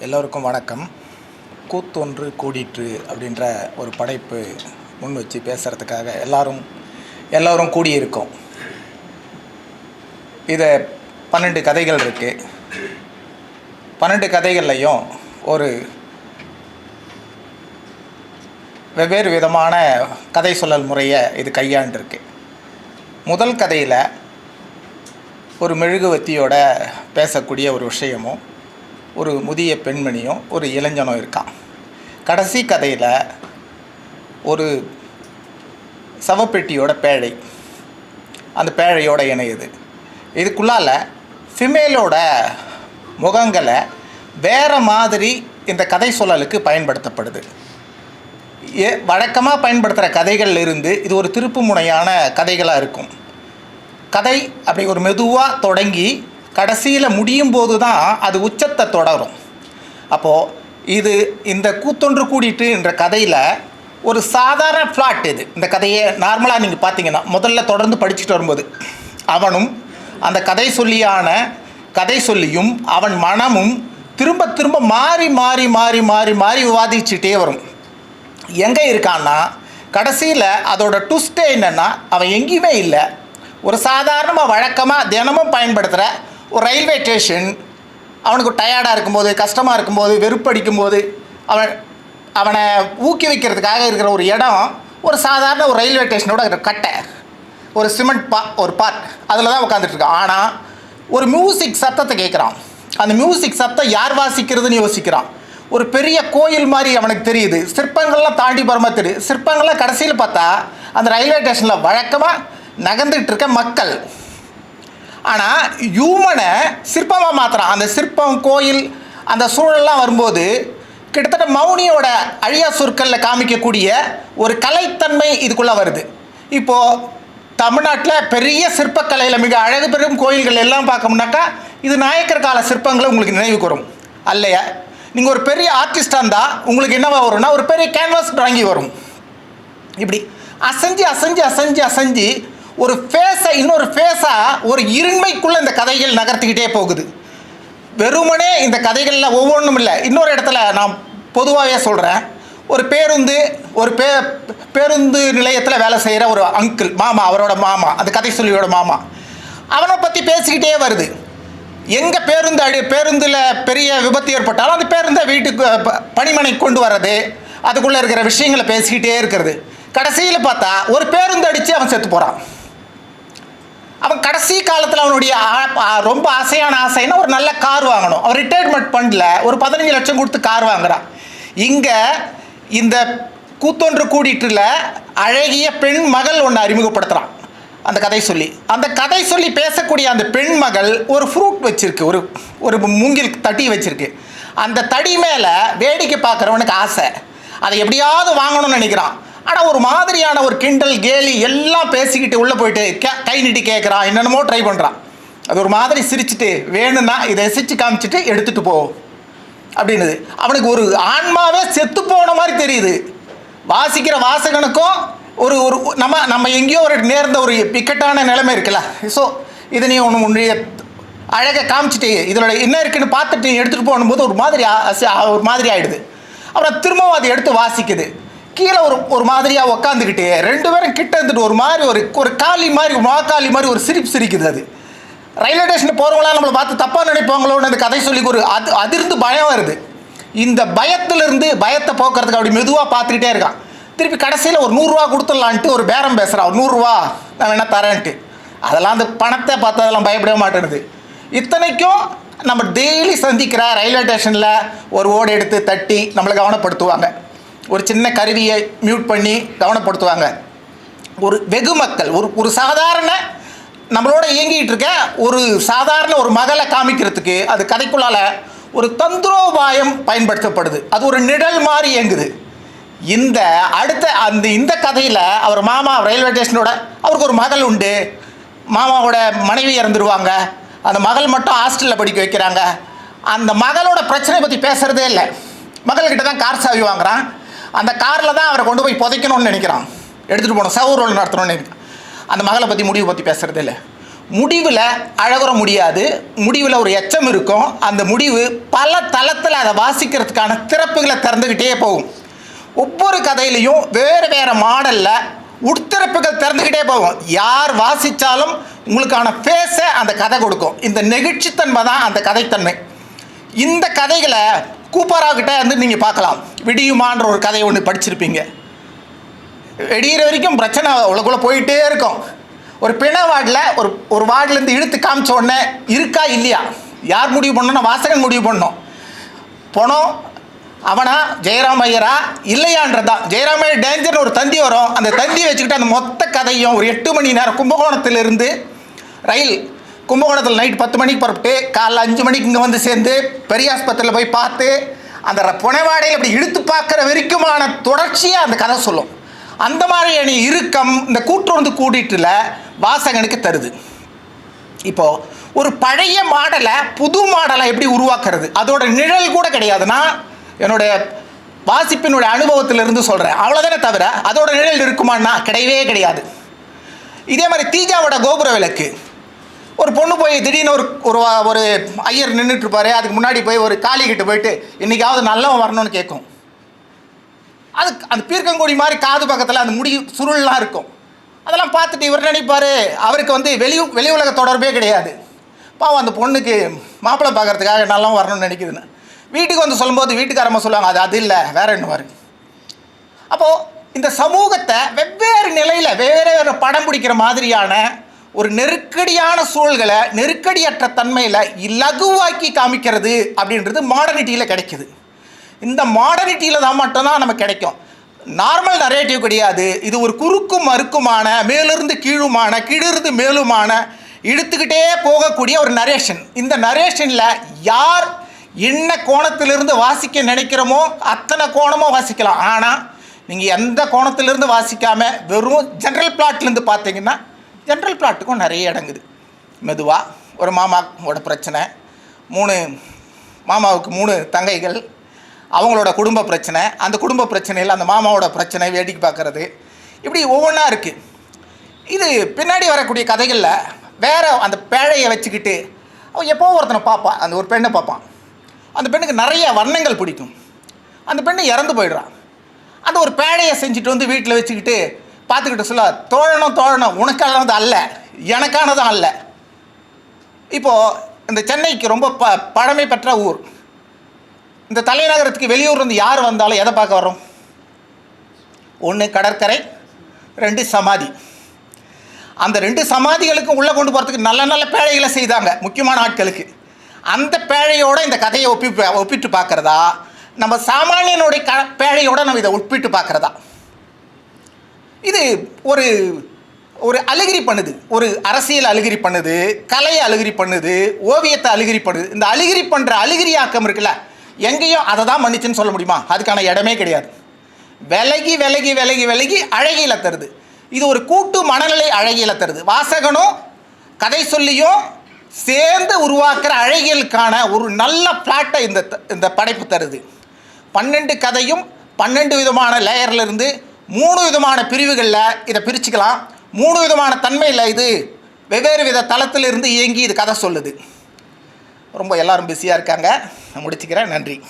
எல்லோருக்கும் வணக்கம். கூத்தொன்று கூடிற்று அப்படின்ற ஒரு படைப்பு முன் வச்சு பேசுகிறதுக்காக எல்லாரும் எல்லோரும் கூடியிருக்கோம். இதை பன்னெண்டு கதைகள் இருக்குது பன்னெண்டு கதைகள்லையும் ஒரு வெவ்வேறு விதமான கதை சொல்லல் முறையை இது கையாண்டிருக்கு. முதல் கதையில் ஒரு மெழுகுவத்தியோட பேசக்கூடிய ஒரு விஷயமும் ஒரு முதிய பெண்மணியும் ஒரு இளைஞனும் இருக்கான். கடைசி கதையில் ஒரு சவப்பெட்டியோட பேழை. அந்த பேழையோட இணையுது இதுக்குள்ளால ஃபிமேலோட முகங்களை வேறு மாதிரி இந்த கதை சொல்லலுக்கு பயன்படுத்தப்படுது. ஏ வழக்கமாக பயன்படுத்துகிற கதைகள்ல இருந்து இது ஒரு திருப்பு முனையான கதைகளாக இருக்கும். கதை அப்படி ஒரு மெதுவாக தொடங்கி கடைசியில் முடியும் போது தான் அது உச்சத்தை தொடரும். அப்போது இது இந்த கூத்தொன்று கூடிட்டு என்ற கதையில் ஒரு சாதாரண ஃப்ளாட் இது. இந்த கதையை நார்மலாக நீங்கள் பார்த்தீங்கன்னா முதல்ல தொடர்ந்து படிச்சுட்டு வரும்போது அவனும் அந்த கதை சொல்லியான கதை சொல்லியும் அவன் மனமும் திரும்ப திரும்ப மாறி மாறி மாறி மாறி மாறி விவாதிச்சுட்டே வரும். எங்கே இருக்கான்னா கடைசியில் அதோட ட்விஸ்ட்டே என்னென்னா அவன் எங்கேயுமே இல்லை. ஒரு சாதாரணமாக வழக்கமாக தினமும் பயன்படுத்துகிற ஒரு ரயில்வே ஸ்டேஷன் அவனுக்கு டயர்டாக இருக்கும்போது கஷ்டமாக இருக்கும்போது வெறுப்படிக்கும் போது அவன் அவனை ஊக்குவிக்கிறதுக்காக இருக்கிற ஒரு இடம் ஒரு சாதாரண ஒரு ரயில்வே ஸ்டேஷனோட கட்டை ஒரு சிமெண்ட் பா ஒரு பார்ட் அதில் தான் உட்காந்துட்ருக்கான் ஆனால் ஒரு மியூசிக் சத்தத்தை கேட்குறான் அந்த மியூசிக் சத்தம் யார் வாசிக்கிறதுன்னு யோசிக்கிறான். ஒரு பெரிய கோயில் மாதிரி அவனுக்கு தெரியுது. சிற்பங்கள்லாம் தாண்டி போகிற தெரியுது. சிற்பங்கள்லாம் கடைசியில் பார்த்தா அந்த ரயில்வே ஸ்டேஷனில் வழக்கமாக நகர்ந்துகிட்டு இருக்க மக்கள். ஆனால் ஹியூமனை சிற்பமாக மாற்றுறான் அந்த சிற்பம் கோயில் அந்த சூழல்லாம் வரும்போது கிட்டத்தட்ட மௌனியோட அழியா சொற்களில் காமிக்கக்கூடிய ஒரு கலைத்தன்மை இதுக்குள்ளே வருது. இப்போது தமிழ்நாட்டில் பெரிய சிற்பக்கலையில் மிக அழகு பெரும் கோயில்கள் எல்லாம் பார்க்கணும்னாக்கா இது நாயக்கர் கால சிற்பங்களை உங்களுக்கு நினைவு வரும் அல்லையா? நீங்கள் ஒரு பெரிய ஆர்டிஸ்டாக இருந்தால் உங்களுக்கு என்னவா வரும்னா ஒரு பெரிய கேன்வாஸ் ட்ராயிங்கி வரும். இப்படி அசைஞ்சு அசைஞ்சு அசைஞ்சு அசைஞ்சு ஒரு ஃபேஸை இன்னொரு ஃபேஸாக ஒரு இருண்மைக்குள்ளே இந்த கதைகள் நகர்த்திக்கிட்டே போகுது. வெறுமனே இந்த கதைகளில் ஒவ்வொன்றும் இல்லை. இன்னொரு இடத்துல நான் பொதுவாகவே சொல்கிறேன் ஒரு பேருந்து ஒரு பே பேருந்து நிலையத்தில் வேலை செய்கிற ஒரு அங்கிள் மாமா அவரோட மாமா அந்த கதை சொல்லியோட மாமா. அவனை பற்றி பேசிக்கிட்டே வருது. எங்கே பேருந்து அடி பேருந்தில் பெரிய விபத்து ஏற்பட்டாலும் அந்த பேருந்தை வீட்டுக்கு ப- பணிமனைக்கு கொண்டு வர்றது அதுக்குள்ளே இருக்கிற விஷயங்களை பேசிக்கிட்டே இருக்கிறது. கடைசியில் பார்த்தா ஒரு பேருந்து அடித்து அவன் செத்து போகிறான் அவன் கடைசி காலத்தில் அவனுடைய ரொம்ப ஆசையான ஆசைன்னா ஒரு நல்ல கார் வாங்கணும். அவன் ரிட்டையர்மெண்ட் ஃபண்டில் ஒரு பதினஞ்சு லட்சம் கொடுத்து கார் வாங்குறான். இங்கே இந்த கூத்தொன்று கூடிட்டுல அழகிய பெண் மகள் ஒன்று அறிமுகப்படுத்துகிறான் அந்த கதை சொல்லி. அந்த கதை சொல்லி பேசக்கூடிய அந்த பெண் மகள் ஒரு ஃப்ரூட் வச்சுருக்கு. ஒரு ஒரு மூங்கில் தட்டி வச்சுருக்கு. அந்த தடி மேலே வேடிக்கை பார்க்குறவனுக்கு ஆசை. அதை எப்படியாவது வாங்கணும்னு நினைக்கிறான். ஆனால் ஒரு மாதிரியான ஒரு கிண்டல் கேலி எல்லாம் பேசிக்கிட்டு உள்ளே போயிட்டு கே கை நீட்டி கேட்குறான் என்னென்னமோ ட்ரை பண்ணுறான் அது ஒரு மாதிரி சிரிச்சுட்டு வேணும்னா இதை ரசிச்சு காமிச்சிட்டு எடுத்துகிட்டு போ. அப்படின்னுது. அவனுக்கு ஒரு ஆன்மாவே செத்து போன மாதிரி தெரியுது. வாசிக்கிற வாசகனுக்கும் ஒரு ஒரு நம்ம நம்ம எங்கேயோ ஒரு நேர்ந்த ஒரு பிக்கட்டான நிலைமை இருக்குல்ல. ஸோ இதை நீ ஒன்று உன்னுடைய அழகாக காமிச்சிட்டு இதனோட என்ன இருக்குன்னு பார்த்துட்டு நீ எடுத்துகிட்டு போகும்போது ஒரு மாதிரி ஒரு மாதிரி ஆகிடுது அப்புறம் திரும்பவும் அதை எடுத்து வாசிக்குது. கீழே ஒரு ஒரு மாதிரியாக உக்காந்துக்கிட்டு ரெண்டு பேரும் கிட்ட இருந்துட்டு ஒரு மாதிரி ஒரு ஒரு காளி மாதிரி மாக்காளி மாதிரி ஒரு சிரிப்பு சிரிக்குது அது. ரயில்வே ஸ்டேஷன் போகிறவங்களாம் நம்மளை பார்த்து தப்பாக நினைப்பாங்களோன்னு அந்த கதை சொல்லி ஒரு அது அதிர்ந்து பயம் வருது. இந்த பயத்திலிருந்து பயத்தை போக்குறதுக்கு அப்படி மெதுவாக பார்த்துக்கிட்டே இருக்கான். திருப்பி கடைசியில் ஒரு நூறுரூவா கொடுத்துடலான்ட்டு ஒரு பேரம் பேசுகிறான் ஒரு நூறுரூவா நான் வேணால் தரேன்ட்டு. அதெல்லாம் அந்த பணத்தை பார்த்து அதெல்லாம் பயப்படவே மாட்டேனுது இத்தனைக்கும் நம்ம டெய்லி சந்திக்கிற ரயில்வே ஸ்டேஷனில் ஒரு ஓடு எடுத்து தட்டி நம்மளை கவனப்படுத்துவாங்க. ஒரு சின்ன கருவியை மியூட் பண்ணி கவனப்படுத்துவாங்க. ஒரு வெகு மக்கள் ஒரு ஒரு சாதாரண நம்மளோட இயங்கிட்டு இருக்க ஒரு சாதாரண ஒரு மகளை காமிக்கிறதுக்கு அது கதைக்குள்ளால ஒரு தந்திரோபாயம் பயன்படுத்தப்படுது. அது ஒரு நிழல் மாதிரி இயங்குது. இந்த அடுத்த அந்த இந்த கதையில் அவர் மாமா ரயில்வே ஸ்டேஷனோட அவருக்கு ஒரு மகள் உண்டு. மாமாவோட மனைவி இறந்துருவாங்க. அந்த மகள் மட்டும் ஹாஸ்டலில் படிக்க வைக்கிறாங்க. அந்த மகளோட பிரச்சனை பற்றி பேசுகிறதே இல்லை. மகள்கிட்ட தான் கார் சாவி வாங்குறான். அந்த காரில் தான் அவரை கொண்டு போய் புதைக்கணும்னு நினைக்கிறான். எடுத்துகிட்டு போகணும் சவுரோல் நடத்தணும்னு நினைக்கிறான். அந்த மகளை பற்றி முடிவு பற்றி பேசுகிறது இல்லை. முடிவில் அழகுற முடியாது முடிவில் ஒரு எச்சம் இருக்கும். அந்த முடிவு பல தளத்தில் அதை வாசிக்கிறதுக்கான திறப்புகளை திறந்துக்கிட்டே போகும். ஒவ்வொரு கதையிலையும் வேறு வேறு மாடலில் உட்திறப்புகள் திறந்துக்கிட்டே போகும். யார் வாசித்தாலும் உங்களுக்கான ஃபேஸை அந்த கதை கொடுக்கும். இந்த நெகிழ்ச்சித்தன்மை தான் அந்த கதைத்தன்மை. இந்த கதைகளை கூப்பராகிட்ட வந்து நீங்கள் பார்க்கலாம். விடியுமான்ற ஒரு கதை ஒன்று படிச்சிருப்பீங்க. வெடிகிற வரைக்கும் பிரச்சனை அவ்வளோக்குள்ளே போயிட்டே இருக்கும். ஒரு பிண வார்டில் ஒரு ஒரு வார்டிலேருந்து இழுத்து காமிச்ச உடனே இருக்கா இல்லையா? யார் முடிவு பண்ணணும் வாசகன் முடிவு பண்ணோம் போனோம். அவனா ஜெயராம் ஐயரா? இல்லையான்றதான். ஜெயராம் ஐயர் டேஞ்சர்னு ஒரு தந்தி வரும். அந்த தந்தியை வச்சுக்கிட்டு அந்த மொத்த கதையும் ஒரு எட்டு மணி நேரம் கும்பகோணத்திலிருந்து ரயில் கும்பகோணத்தில் நைட் பத்து மணிக்கு புறப்பட்டு காலைல அஞ்சு மணிக்கு இங்கே வந்து சேர்ந்து பெரியாஸ்பத்திரியில் போய் பார்த்து அந்த ர- புனைவாடையில் அப்படி இழுத்து பார்க்குற வரைக்குமான தொடர்ச்சியை அந்த கதை சொல்லும். அந்த மாதிரியான இறுக்கம் இந்த கூட்டுறந்து கூட்டிகிட்டுல வாசகனுக்கு தருது. இப்போது ஒரு பழைய மாடலை புது மாடலை எப்படி உருவாக்குறது? அதோட நிழல் கூட கிடையாதுன்னா என்னுடைய வாசிப்பினுடைய அனுபவத்திலிருந்து சொல்கிறேன் அவ்வளோதானே தவிர அதோட நிழல் இருக்குமான்னா கிடையவே கிடையாது. இதே மாதிரி தீஜாவோட கோபுர விளக்கு. ஒரு பொண்ணு போய் திடீர்னு ஒரு ஒரு ஒரு ஐயர் நின்றுட்டு இருப்பாரு அதுக்கு முன்னாடி போய் ஒரு காளி கிட்ட போயிட்டு இன்றைக்காவது நல்லவன் வரணும்னு கேட்கும். அது அந்த பீர்க்கங்கொடி மாதிரி காது பக்கத்தில் அந்த முடி சுருள்லாம் இருக்கும். அதெல்லாம் பார்த்துட்டு இவர் நினைப்பார் அவருக்கு வந்து வெளி வெளி உலக தொடர்பே கிடையாது. பாவம் அந்த பொண்ணுக்கு மாப்பிள்ளை பார்க்கறதுக்காக நல்லா வரணும்னு நினைக்குதுன்னு. வீட்டுக்கு வந்து சொல்லும்போது வீட்டுக்காரம்மா சொல்லுவாங்க அது அது இல்லை வேற என்னவாரு? அப்போது இந்த சமூகத்தை வெவ்வேறு நிலையில் வேறு வேறு படம் பிடிக்கிற மாதிரியான ஒரு நெருக்கடியான சூழல்களை நெருக்கடியற்ற தன்மையில் இலகுவாக்கி காமிக்கிறது அப்படின்றது மாடர்னிட்டியில் கிடைக்குது. இந்த மாடர்னிட்டியில் தான் மட்டும்தான் நமக்கு கிடைக்கும். நார்மல் நரேட்டிவ் கிடையாது. இது ஒரு குறுக்கும் மறுக்குமான மேலிருந்து கீழுமான கீழிருந்து மேலுமான இழுத்துக்கிட்டே போகக்கூடிய ஒரு நரேஷன் இந்த நரேஷனில் யார் என்ன கோணத்திலிருந்து வாசிக்க நினைக்கிறோமோ அத்தனை கோணமும் வாசிக்கலாம். ஆனால் நீங்கள் எந்த கோணத்திலிருந்து வாசிக்காமல் வெறும் ஜென்ரல் பிளாட்லேருந்து பார்த்தீங்கன்னா ஜென்ரல் பிளாட்டுக்கும் நிறைய இடங்குது. மெதுவாக ஒரு மாமாவோட பிரச்சனை மூணு மாமாவுக்கு மூணு தங்கைகள் அவங்களோட குடும்ப பிரச்சனை அந்த குடும்ப பிரச்சனையில் அந்த மாமாவோட பிரச்சனை வேடிக்கை பார்க்குறது. இப்படி ஒவ்வொன்றா இருக்குது இது பின்னாடி வரக்கூடிய கதைகளில் வேற அந்த பேழையை வச்சுக்கிட்டு அவன் எப்போ ஒருத்தனை பார்ப்பான் அந்த ஒரு பெண்ணை பார்ப்பான். அந்த பெண்ணுக்கு நிறைய வர்ணங்கள் பிடிக்கும். அந்த பெண்ணு இறந்து போயிடுறான் அந்த ஒரு பேழையை செஞ்சுட்டு வந்து வீட்டில் வச்சுக்கிட்டு பார்த்துக்கிட்டு சொல்ல தோழனும் தோழனும் உனக்கானது அல்ல எனக்கானதும் அல்ல. இப்போது இந்த சென்னைக்கு ரொம்ப ப பழமை பெற்ற ஊர். இந்த தலைநகரத்துக்கு வெளியூர்லேருந்து யார் வந்தாலும் எதை பார்க்க வரோம் ஒன்று கடற்கரை ரெண்டு சமாதி. அந்த ரெண்டு சமாதிகளுக்கும் உள்ளே கொண்டு போகிறதுக்கு நல்ல நல்ல பேழைகளை செய்தாங்க முக்கியமான ஆட்களுக்கு. அந்த பேழையோட இந்த கதையை ஒப்பி ஒப்பிட்டு பார்க்குறதா? நம்ம சாமானியனுடைய க பேழையோட நம்ம இதை ஒப்பிட்டு பார்க்குறதா? இது ஒரு ஒரு அழுகிரி பண்ணுது. ஒரு அரசியல் அழுகிரி பண்ணுது கலையை அழுகிரி பண்ணுது ஓவியத்தை அழுகிரி பண்ணுது. இந்த அழுகிரி பண்ணுற அழுகிரியாக்கம் இருக்குல்ல எங்கேயும் அதை தான் மன்னிச்சுன்னு சொல்ல முடியுமா? அதுக்கான இடமே கிடையாது. விலகி விலகி விலகி விலகி அழகியில் தருது. இது ஒரு கூட்டு மனநிலை அழகியில் தருது. வாசகனும் கதை சொல்லியும் சேர்ந்து உருவாக்குற அழகியலுக்கான ஒரு நல்ல பிளாட்டை இந்த த- இந்த படைப்பு தருது. பன்னெண்டு கதையும் பன்னெண்டு விதமான லேயர்லேருந்து மூணு விதமான பிரிவுகளில் இதை பிரிச்சுக்கலாம். மூணு விதமான தன்மையில் இது வெவ்வேறு வித தளத்தில் இருந்து இயங்கி இது கதை சொல்லுது. ரொம்ப எல்லாரும் பிஸியாக இருக்காங்க. நான் முடிச்சுக்கிறேன். நன்றி.